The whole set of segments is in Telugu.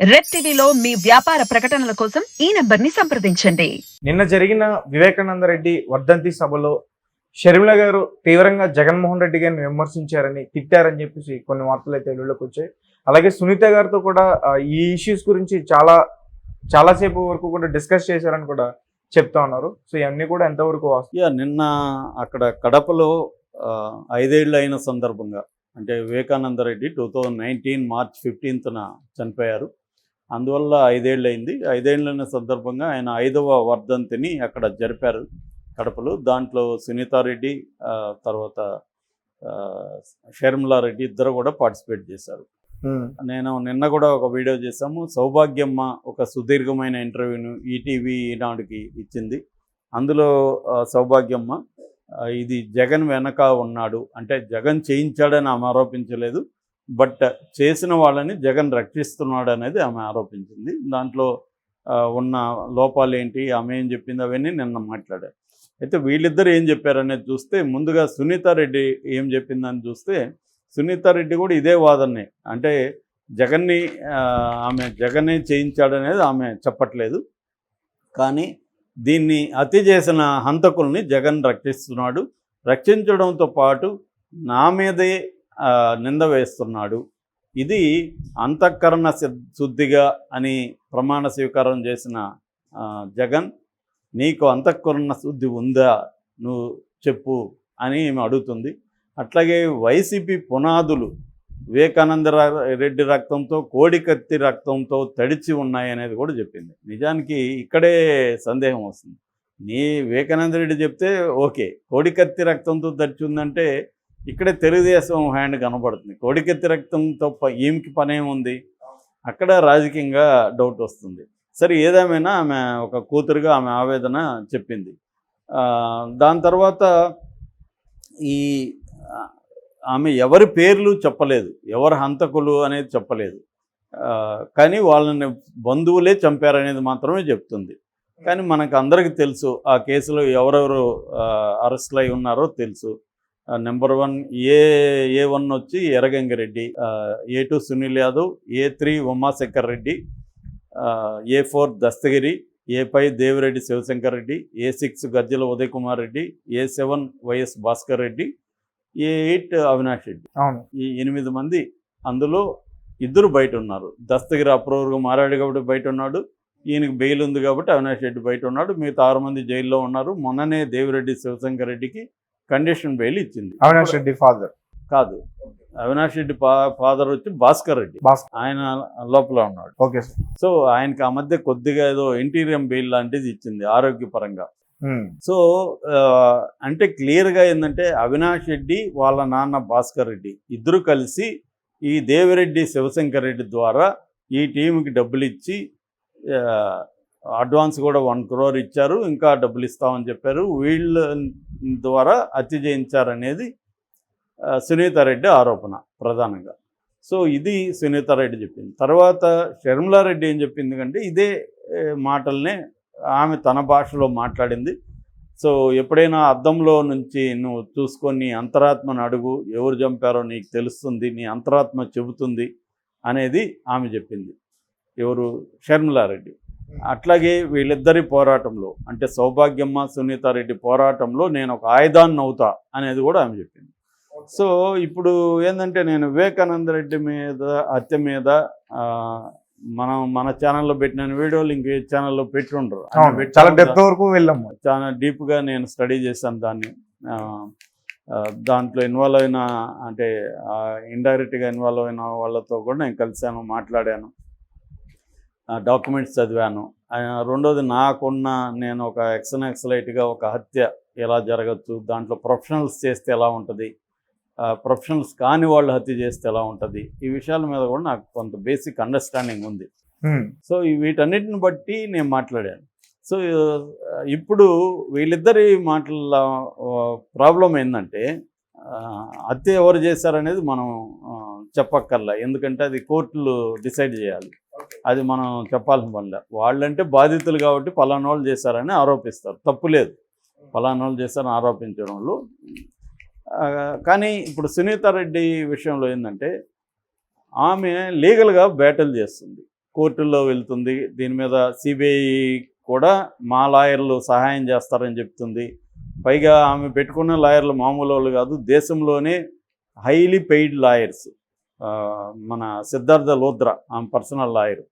రెడ్ టీవీలో మీ వ్యాపార ప్రకటనల కోసం ఈ నంబర్ని సంప్రదించండి. నిన్న జరిగిన వివేకానంద రెడ్డి వర్ధంతి సభలో షర్మిల గారు తీవ్రంగా జగన్మోహన్ రెడ్డి గారిని విమర్శించారని తిట్టారని చెప్పేసి కొన్ని వార్తలు అయితే వెలుగులోకి వచ్చాయి. అలాగే సునీత గారితో కూడా ఈ ఇష్యూస్ గురించి చాలా చాలాసేపు వరకు కూడా డిస్కస్ చేశారని కూడా చెప్తా ఉన్నారు. సో ఇవన్నీ కూడా ఎంతవరకు వాస్తవం? యా నిన్న అక్కడ కడపలో ఐదేళ్ళు అయిన సందర్భంగా అంటే Vivekananda Reddy two thousand nineteen March ఫిఫ్టీన్త్న చనిపోయారు. అందువల్ల ఐదేళ్ళు అయింది ఐదేళ్ళైన సందర్భంగా ఆయన ఐదవ వర్ధంతిని అక్కడ జరిపారు కడపలో. దాంట్లో సునీతారెడ్డి తర్వాత షర్మిలారెడ్డి ఇద్దరు కూడా పార్టిసిపేట్ చేశారు. నేను నిన్న కూడా ఒక వీడియో చేశాము. సౌభాగ్యమ్మ ఒక సుదీర్ఘమైన ఇంటర్వ్యూను ఈటీవీ ఈనాడుకి ఇచ్చింది. అందులో సౌభాగ్యమ్మ ఇది జగన్ వెనక ఉన్నాడు. అంటే జగన్ చేయించాడని ఆమె ఆరోపించలేదు. బట్ చేసిన వాళ్ళని జగన్ రక్షిస్తున్నాడు అనేది ఆమె ఆరోపించింది. దాంట్లో ఉన్న లోపాలు ఏంటి ఆమె ఏం చెప్పింది అవన్నీ నిన్న మాట్లాడారు. అయితే వీళ్ళిద్దరు ఏం చెప్పారనేది చూస్తే ముందుగా సునీతారెడ్డి ఏం చెప్పిందని చూస్తే సునీతారెడ్డి కూడా ఇదే వాదనే. అంటే జగన్ని ఆమె జగనే చేయించాడనేది ఆమె చెప్పట్లేదు. కానీ దీన్ని అతి చేసిన హంతకుల్ని జగన్ రక్షిస్తున్నాడు. రక్షించడంతో పాటు నా మీదే నింద వేస్తున్నాడు. ఇది అంతఃకరణ శుద్ధిగా అని ప్రమాణ స్వీకారం చేసిన జగన్ నీకు అంతఃకరణ శుద్ధి ఉందా? నువ్వు చెప్పు అని ఈమె అడుగుతుంది. అట్లాగే వైసీపీ పునాదులు వివేకానంద రెడ్డి రక్తంతో కోడికత్తి రక్తంతో తడిచి ఉన్నాయి అనేది కూడా చెప్పింది. నిజానికి ఇక్కడే సందేహం వస్తుంది. నీ వివేకానంద రెడ్డి చెప్తే ఓకే. కోడికత్తి రక్తంతో తడిచి ఉందంటే ఇక్కడే తెలుగుదేశం హ్యాండ్ కనబడుతుంది. కోడికెత్తి రక్తంతో ప- ఈమెకి పనేముంది అక్కడ రాజకీయంగా డౌట్ వస్తుంది. సరే ఏదేమైనా ఆమె ఒక కూతురుగా ఆమె ఆవేదన చెప్పింది. దాని తర్వాత ఈ ఆమె ఎవరి పేర్లు చెప్పలేదు. ఎవరు హంతకులు అనేది చెప్పలేదు. కానీ వాళ్ళని బంధువులే చంపారనేది మాత్రమే చెప్తుంది. కానీ మనకు అందరికీ తెలుసు ఆ కేసులో ఎవరెవరు అరెస్ట్లు అయి ఉన్నారో తెలుసు. Number one A A one వచ్చి Erragangireddy A two Sunil Yadav A three Umashankar Reddy A four Dastagiri A five Devireddy Sivasankar Reddy A six Gajjala Uday Kumar Reddy A seven YS Bhaskar Reddy A eight Avinash Reddy. అవును. ఈ ఎనిమిది మంది అందులో ఇద్దరు బయట ఉన్నారు. దస్తగిరి అప్రూవర్గా మారాడు కాబట్టి బయట ఉన్నాడు. ఈయనకి బెయిల్ ఉంది కాబట్టి అవినాష్ రెడ్డి బయట ఉన్నాడు. మిగతా ఆరు మంది జైల్లో ఉన్నారు. మొన్ననే దేవిరెడ్డి శివశంకర్ రెడ్డికి కండిషన్ బెయిల్ ఇచ్చింది. అవినాష్ రెడ్డి ఫాదర్. కాదు. అవినాష్ రెడ్డి ఫాదర్ వచ్చి భాస్కర్ రెడ్డి. ఆయన లోపల ఉన్నాడు. Okay sir. సో ఆయనకి ఆ మధ్య కొద్దిగా ఏదో ఇంటీరియం బెయిల్ లాంటిది ఇచ్చింది ఆరోగ్యపరంగా. సో అంటే క్లియర్గా ఏంటంటే అవినాష్ రెడ్డి వాళ్ళ నాన్న భాస్కర్ రెడ్డి ఇద్దరు కలిసి ఈ దేవిరెడ్డి శివశంకర్ రెడ్డి ద్వారా ఈ టీంకి డబ్బులు ఇచ్చి అడ్వాన్స్ కూడా వన్ క్రోర్ ఇచ్చారు ఇంకా డబ్బులు ఇస్తామని చెప్పారు. వీళ్ళ ద్వారా హత్య చేయించారనేది సునీతారెడ్డి ఆరోపణ ప్రధానంగా. సో ఇది సునీతారెడ్డి చెప్పింది. తర్వాత షర్మిలారెడ్డి ఏం చెప్పింది అంటే ఇదే మాటల్నే ఆమె తన భాషలో మాట్లాడింది. సో ఎప్పుడైనా అద్దంలో నుంచి నువ్వు చూసుకొని నీ అంతరాత్మను అడుగు ఎవరు చంపారో నీకు తెలుస్తుంది నీ అంతరాత్మ చెబుతుంది అనేది ఆమె చెప్పింది. ఎవరు? షర్మిలారెడ్డి. అట్లాగే వీళ్ళిద్దరి పోరాటంలో అంటే సౌభాగ్యమ్మ సునీతారెడ్డి పోరాటంలో నేను ఒక ఆయుధాన్ని అవుతా అనేది కూడా ఆమె చెప్పింది. సో ఇప్పుడు ఏంటంటే నేను వివేకానంద రెడ్డి మీద హత్య మీద మనం మన ఛానల్లో పెట్టిన వీడియోలు ఇంకే ఛానల్లో పెట్టి ఉండరు ఆయన అవును పెట్టిన చాలా డెప్త్ వరకు వెళ్ళాము చాలా డీప్గా నేను స్టడీ చేశాను దాన్ని. దాంట్లో ఇన్వాల్వ్ అయిన అంటే ఇండైరెక్ట్గా ఇన్వాల్వ్ అయిన వాళ్ళతో కూడా నేను కలిశాను మాట్లాడాను. డాక్యుమెంట్స్ చదివాను. రెండోది నాకున్న నేను ఒక ఎక్సన్ ఎక్సలైట్గా ఒక హత్య ఎలా జరగచ్చు దాంట్లో ప్రొఫెషనల్స్ చేస్తే ఎలా ఉంటుంది ప్రొఫెషనల్స్ కాని వాళ్ళు హత్య చేస్తే ఎలా ఉంటుంది ఈ విషయాల మీద కూడా నాకు కొంత బేసిక్ అండర్స్టాండింగ్ ఉంది. సో వీటన్నిటిని బట్టి నేను మాట్లాడాను. సో ఇప్పుడు వీళ్ళిద్దరి మాటల ప్రాబ్లం ఏంటంటే హత్య ఎవరు చేశారనేది మనం చెప్పక్కర్లా. ఎందుకంటే అది కోర్టులు డిసైడ్ చేయాలి. అది మనం చెప్పాల్సిన పనిలే. వాళ్ళంటే బాధితులు కాబట్టి పలానా వాళ్ళు చేశారని ఆరోపిస్తారు. తప్పు లేదు. పలానా వాళ్ళు చేశారని ఆరోపించడంలో వాళ్ళు. కానీ ఇప్పుడు సునీతారెడ్డి విషయంలో ఏంటంటే ఆమె లీగల్గా బ్యాటిల్ చేస్తుంది. కోర్టుల్లో వెళ్తుంది. దీని మీద సిబిఐ కూడా మా లాయర్లు సహాయం చేస్తారని చెప్తుంది. పైగా ఆమె పెట్టుకున్న లాయర్లు మామూలు వాళ్ళు కాదు. దేశంలోనే హైలీ పెయిడ్ లాయర్స్. మన సిద్ధార్థ లోత్రా ఆమె పర్సనల్ లాయర్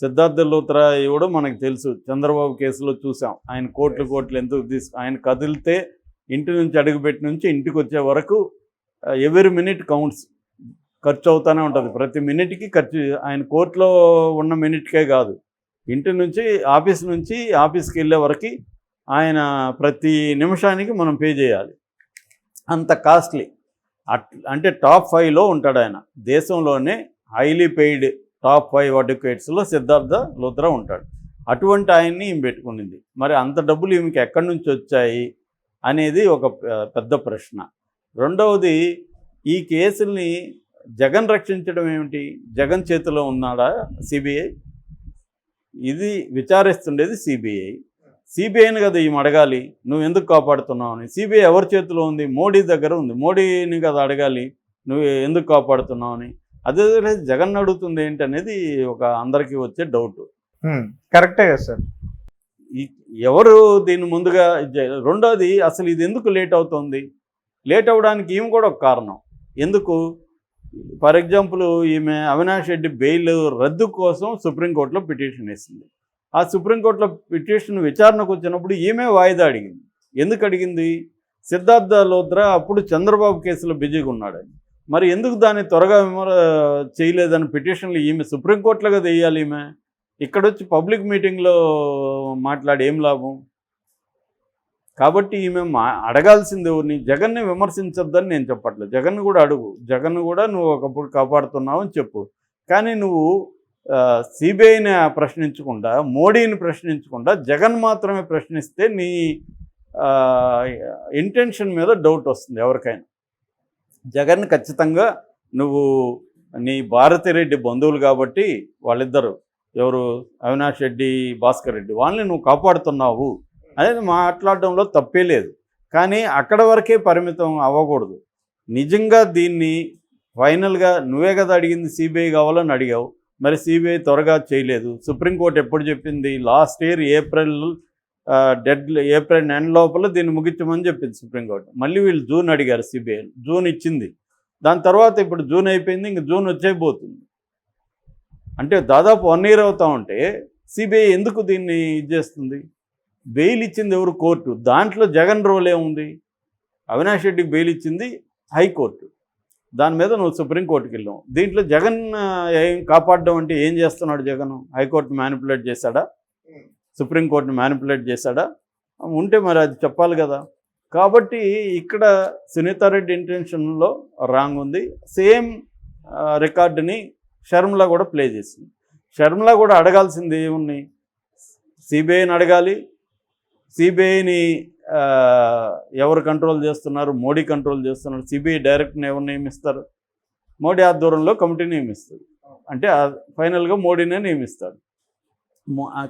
సిద్ధార్థ లోత్రా కూడా మనకు తెలుసు. చంద్రబాబు కేసులో చూసాం. ఆయన కోట్లు కోట్లు ఎందుకు తీసుకు ఆయన కదిలితే ఇంటి నుంచి అడుగుపెట్టి నుంచి ఇంటికి వచ్చే వరకు ఎవరి మినిట్ కౌంట్స్ ఖర్చు అవుతూనే ఉంటుంది. ప్రతి మినిట్కి ఖర్చు ఆయన కోర్టులో ఉన్న మినిట్కే కాదు. ఇంటి నుంచి ఆఫీస్ నుంచి ఆఫీస్కి వెళ్ళే వరకు ఆయన ప్రతి నిమిషానికి మనం పే చేయాలి. అంత కాస్ట్లీ అట్ అంటే టాప్ ఫైవ్లో ఉంటాడు ఆయన. దేశంలోనే హైలీ పెయిడ్ టాప్ ఫైవ్ అడ్వకేట్స్లో సిద్ధార్థ లోత్రా ఉంటాడు. అటువంటి ఆయన్ని ఈమె పెట్టుకునింది. మరి అంత డబ్బులు ఈమెకి ఎక్కడి నుంచి వచ్చాయి అనేది ఒక పెద్ద ప్రశ్న. రెండవది ఈ కేసుల్ని జగన్ రక్షించడం ఏమిటి? జగన్ చేతిలో ఉన్నాడా? సిబిఐ? ఇది విచారిస్తుండేది సిబిఐ. సిబిఐని కదా ఈమె అడగాలి నువ్వు ఎందుకు కాపాడుతున్నావు? అని. సిబిఐ ఎవరి చేతిలో ఉంది? మోడీ దగ్గర ఉంది. మోడీని కదా అడగాలి నువ్వు ఎందుకు కాపాడుతున్నావు? అని. అదే జగన్ అడుగుతుంది ఏంటి అనేది ఒక అందరికీ వచ్చే డౌట్. కరెక్టే కదా సార్. ఎవరు దీన్ని ముందుగా రెండోది అసలు ఇది ఎందుకు లేట్ అవుతుంది? లేట్ అవ్వడానికి ఈమె కూడా ఒక కారణం. ఎందుకు? ఫర్ ఎగ్జాంపుల్ ఈమె అవినాష్ రెడ్డి బెయిల్ రద్దు కోసం సుప్రీంకోర్టులో పిటిషన్ వేసింది. ఆ సుప్రీంకోర్టులో పిటిషన్ విచారణకు వచ్చినప్పుడు ఈమె వాయిదా అడిగింది. ఎందుకు అడిగింది? సిద్ధార్థ లోత్రా అప్పుడు చంద్రబాబు కేసులో బిజీగా ఉన్నాడు. మరి ఎందుకు దాన్ని త్వరగా విమర చేయలేదని పిటిషన్లు ఈమె సుప్రీంకోర్టులో కదా వేయాలి ఈమె? ఇక్కడ వచ్చి పబ్లిక్ మీటింగ్లో మాట్లాడి ఏం లాభం? కాబట్టి ఈమె మా అడగాల్సింది ఎవరిని? జగన్ని విమర్శించొద్దని నేను చెప్పట్లేదు. జగన్ కూడా అడుగు. జగన్ కూడా నువ్వు ఒకప్పుడు కాపాడుతున్నావు అని చెప్పు. కానీ నువ్వు సిబిఐని ప్రశ్నించకుండా మోడీని ప్రశ్నించకుండా జగన్ మాత్రమే ప్రశ్నిస్తే నీ ఇంటెన్షన్ మీద డౌట్ వస్తుంది ఎవరికైనా. జగన్ ఖచ్చితంగా నువ్వు నీ భారతిరెడ్డి బంధువులు కాబట్టి వాళ్ళిద్దరు ఎవరు అవినాష్ రెడ్డి భాస్కర్ రెడ్డి వాళ్ళని నువ్వు కాపాడుతున్నావు అనేది మాట్లాడడంలో తప్పే లేదు. కానీ అక్కడ వరకే పరిమితం అవ్వకూడదు. నిజంగా దీన్ని ఫైనల్గా నువ్వే కదా అడిగింది సిబిఐ కావాలని అడిగావు. మరి సిబిఐ త్వరగా చేయలేదు. సుప్రీంకోర్టు ఎప్పుడు చెప్పింది? Last year April dead April end లోపల దీన్ని ముగించమని చెప్పింది సుప్రీంకోర్టు మళ్ళీ వీళ్ళు జూన్ అడిగారు సిబిఐ జూన్ ఇచ్చింది. దాని తర్వాత ఇప్పుడు జూన్ అయిపోయింది ఇంక జూన్ వచ్చేయబోతుంది. అంటే దాదాపు వన్ ఇయర్ అవుతా ఉంటే సిబిఐ ఎందుకు దీన్ని ఇది చేస్తుంది? బెయిల్ ఇచ్చింది ఎవరు? కోర్టు. దాంట్లో జగన్ రోల్ ఏముంది? అవినాష్ రెడ్డికి బెయిల్ ఇచ్చింది హైకోర్టు. దాని మీద నువ్వు సుప్రీంకోర్టుకి వెళ్ళావు. దీంట్లో జగన్ ఏం కాపాడడం అంటే ఏం చేస్తున్నాడు జగన్? హైకోర్టు మ్యానిపులేట్ చేశాడా? సుప్రీంకోర్టుని మ్యానిపులేట్ చేశాడా? ఉంటే మరి అది చెప్పాలి కదా. కాబట్టి ఇక్కడ సునీతారెడ్డి ఇంటెన్షన్లో రాంగ్ ఉంది. సేమ్ రికార్డుని షర్మిల కూడా ప్లే చేసింది. షర్మిల కూడా అడగాల్సింది ఏముంది? సిబిఐని అడగాలి. సిబిఐని ఎవరు కంట్రోల్ చేస్తున్నారు? మోడీ కంట్రోల్ చేస్తున్నారు సిబిఐ డైరెక్ట్ని ఎవరు నియమిస్తారు? మోడీ ఆధ్వర్యంలో కమిటీ నియమిస్తుంది. అంటే ఫైనల్గా మోడీనే నియమిస్తాడు.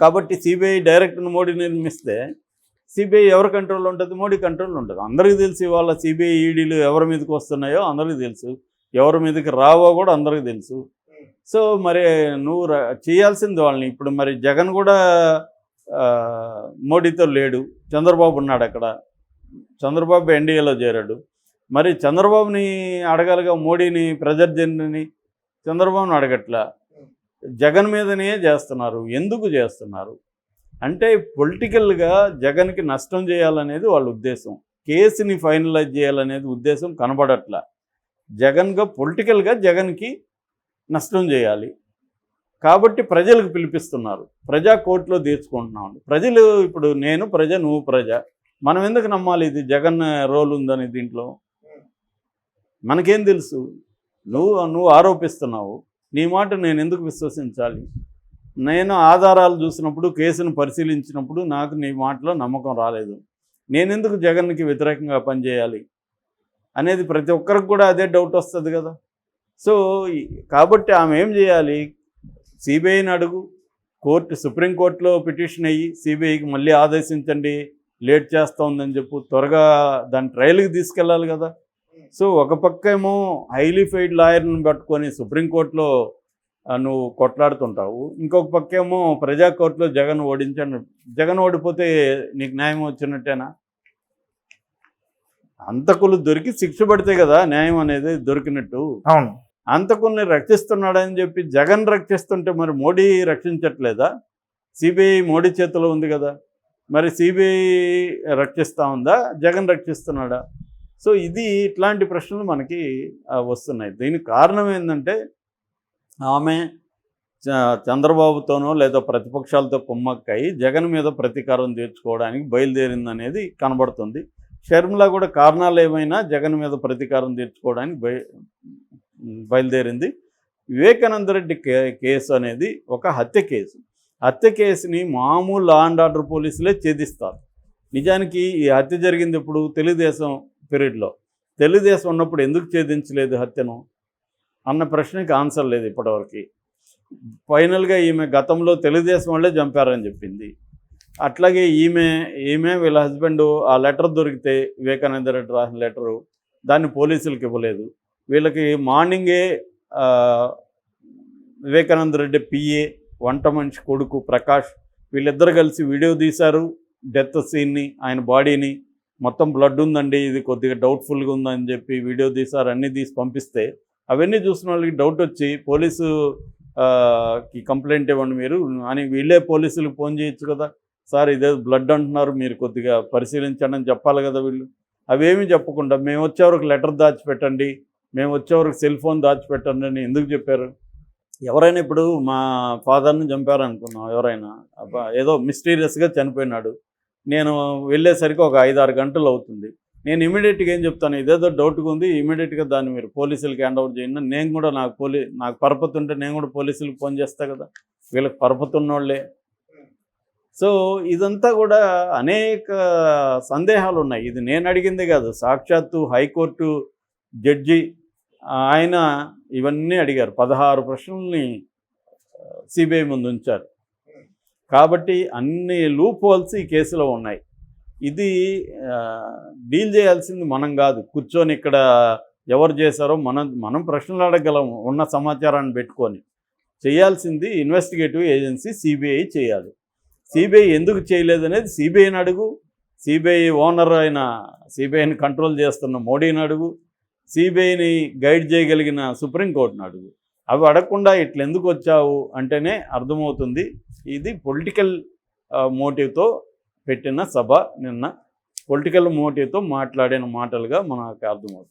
కాబట్టి సిబిఐ డైరెక్ట్ను మోడీ నియమిస్తే సిబిఐ ఎవరి కంట్రోల్లో ఉంటుంది? మోడీ కంట్రోల్లో ఉంటుంది. అందరికీ తెలుసు ఇవాళ సిబిఐ ఈడీలు ఎవరి మీదకి వస్తున్నాయో అందరికీ తెలుసు. ఎవరి మీదకి రావో కూడా అందరికీ తెలుసు. సో మరి నువ్వు ర- చేయాల్సింది వాళ్ళని. ఇప్పుడు మరి జగన్ కూడా మోడీతో లేడు. చంద్రబాబు ఉన్నాడు అక్కడ. చంద్రబాబు ఎన్డీఏలో చేరాడు. మరి చంద్రబాబుని అడగాలిగా మోడీని ప్రజర్జన్ని చంద్రబాబుని అడగట్లా? జగన్ మీదనే చేస్తున్నారు. ఎందుకు చేస్తున్నారు? అంటే పొలిటికల్గా జగన్కి నష్టం చేయాలనేది వాళ్ళ ఉద్దేశం. కేసుని ఫైనలైజ్ చేయాలనేది ఉద్దేశం కనబడట్లా. జగన్గా పొలిటికల్గా జగన్కి నష్టం చేయాలి. కాబట్టి ప్రజలకు పిలిపిస్తున్నారు. ప్రజా కోర్టులో తీర్చుకుంటున్నాం ప్రజలు ఇప్పుడు నేను ప్రజ నువ్వు ప్రజ. మనం ఎందుకు నమ్మాలి? ఇది జగన్ రోల్ ఉందని దీంట్లో. మనకేం తెలుసు? నువ్వు నువ్వు ఆరోపిస్తున్నావు. నీ మాట నేను ఎందుకు విశ్వసించాలి? నేను ఆధారాలు చూసినప్పుడు కేసును పరిశీలించినప్పుడు నాకు నీ మాటలో నమ్మకం రాలేదు. నేను ఎందుకు జగన్కి వ్యతిరేకంగా పనిచేయాలి? అనేది ప్రతి ఒక్కరికి కూడా అదే డౌట్ వస్తుంది కదా. సో కాబట్టి ఆమె ఏం చేయాలి? సిబిఐని అడుగు. కోర్టు సుప్రీంకోర్టులో పిటిషన్ అయ్యి సిబిఐకి మళ్ళీ ఆదేశించండి లేట్ చేస్తూ ఉందని చెప్పు. త్వరగా దాని ట్రయల్కి తీసుకెళ్ళాలి కదా. సో ఒక పక్క ఏమో హైలీ ఫెయిడ్ లాయర్ని పట్టుకొని సుప్రీంకోర్టులో నువ్వు కొట్లాడుతుంటావు. ఇంకొక పక్కేమో ప్రజా కోర్టులో జగన్ ఓడించాను జగన్ ఓడిపోతే నీకు న్యాయం వచ్చినట్టేనా? అంతకులు దొరికి శిక్ష పడితే కదా న్యాయం అనేది దొరికినట్టు. అవును. అంతకుల్ని రక్షిస్తున్నాడని చెప్పి జగన్ రక్షిస్తుంటే మరి మోడీ రక్షించట్లేదా? సిబిఐ మోడీ చేతిలో ఉంది కదా. మరి సిబిఐ రక్షిస్తూ ఉందా? జగన్ రక్షిస్తున్నాడా? సో ఇది ఇట్లాంటి ప్రశ్నలు మనకి వస్తున్నాయి. దీనికి కారణం ఏంటంటే ఆమె చ- చంద్రబాబుతోనో లేదా ప్రతిపక్షాలతో కుమ్మక్కై జగన్ మీద ప్రతీకారం తీర్చుకోవడానికి బయలుదేరింది అనేది కనబడుతుంది. షర్మిల కూడా కారణాలు ఏమైనా జగన్ మీద ప్రతీకారం తీర్చుకోవడానికి బయ బయలుదేరింది. వివేకానంద రెడ్డి కే కేసు అనేది ఒక హత్య కేసు. హత్య కేసుని మామూలు లా అండ్ ఆర్డర్ పోలీసులే ఛేదిస్తారు. నిజానికి ఈ హత్య జరిగింది ఇప్పుడు తెలుగుదేశం పీరియడ్లో. తెలుగుదేశం ఉన్నప్పుడు ఎందుకు ఛేదించలేదు హత్యను? అన్న ప్రశ్నకి ఆన్సర్ లేదు ఇప్పటివరకు. ఫైనల్గా ఈమె గతంలో తెలుగుదేశం వాళ్ళే చంపారని చెప్పింది. అట్లాగే ఈమె ఈమె వీళ్ళ హస్బెండ్ ఆ లెటర్ దొరికితే వివేకానంద రెడ్డి రాసిన లెటరు దాన్ని పోలీసులకు ఇవ్వలేదు. వీళ్ళకి మార్నింగే వివేకానంద రెడ్డి పిఏ వంట మనిషి కొడుకు ప్రకాష్ వీళ్ళిద్దరు కలిసి వీడియో తీశారు. డెత్ సీన్ని ఆయన బాడీని. మొత్తం బ్లడ్ ఉందండి. ఇది కొద్దిగా డౌట్ఫుల్గా ఉందని చెప్పి వీడియో తీశారు. అన్నీ తీసి పంపిస్తే అవన్నీ చూసిన వాళ్ళకి డౌట్ వచ్చి పోలీసు కి కంప్లైంట్ ఇవ్వండి మీరు. అని వీళ్ళే పోలీసులకు ఫోన్ చేయొచ్చు కదా. సార్ ఇదే బ్లడ్ అంటున్నారు. మీరు కొద్దిగా పరిశీలించండి అని చెప్పాలి కదా వీళ్ళు. అవేమీ చెప్పకుండా మేము వచ్చే వచ్చేవరకు లెటర్ దాచిపెట్టండి. మేము వచ్చేవరకు సెల్ ఫోన్ దాచిపెట్టండి ఎందుకు చెప్పారు? ఎవరైనా ఇప్పుడు మా ఫాదర్ని చంపారు అనుకున్నాం ఎవరైనా. ఏదో మిస్టీరియస్గా చనిపోయినాడు. నేను వెళ్ళేసరికి ఒక ఐదు ఆరు గంటలు అవుతుంది. నేను ఇమీడియట్గా ఏం చెప్తాను? ఇదేదో డౌట్గా ఉంది. ఇమీడియట్గా దాన్ని మీరు పోలీసులకి హ్యాండ్ ఓవర్ చేయండి. నేను కూడా నాకు పోలీ నాకు పరపతి ఉంటే నేను కూడా పోలీసులకు ఫోన్ చేస్తా కదా. వీళ్ళకి పరపతి ఉన్నోళ్ళే. సో ఇదంతా కూడా అనేక సందేహాలు ఉన్నాయి. ఇది నేను అడిగింది కాదు. సాక్షాత్తు హైకోర్టు జడ్జి ఆయన ఇవన్నీ అడిగారు. పదహారు ప్రశ్నల్ని సిబిఐ ముందు ఉంచారు. కాబట్టి అన్ని లూప్ హోల్స్ ఈ కేసులో ఉన్నాయి. ఇది డీల్ చేయాల్సింది మనం కాదు. కూర్చొని ఇక్కడ ఎవరు చేశారో మనం మనం ప్రశ్నలు అడగలం ఉన్న సమాచారాన్ని పెట్టుకొని. చేయాల్సింది ఇన్వెస్టిగేటివ్ ఏజెన్సీ సిబిఐ చేయాలి. సిబిఐ ఎందుకు చేయలేదు అనేది సిబిఐని అడుగు. సిబిఐ ఓనర్ అయిన సిబిఐని కంట్రోల్ చేస్తున్న మోడీని అడుగు. సిబిఐని గైడ్ చేయగలిగిన సుప్రీంకోర్టును అడుగు అవి అడగకుండా ఇట్లా ఎందుకు వచ్చావు అంటేనే అర్థమవుతుంది. ఇది పొలిటికల్ మోటివ్తో పెట్టిన సభ. నిన్న పొలిటికల్ మోటివ్తో మాట్లాడిన మాటలుగా మనకు అర్థమవుతుంది.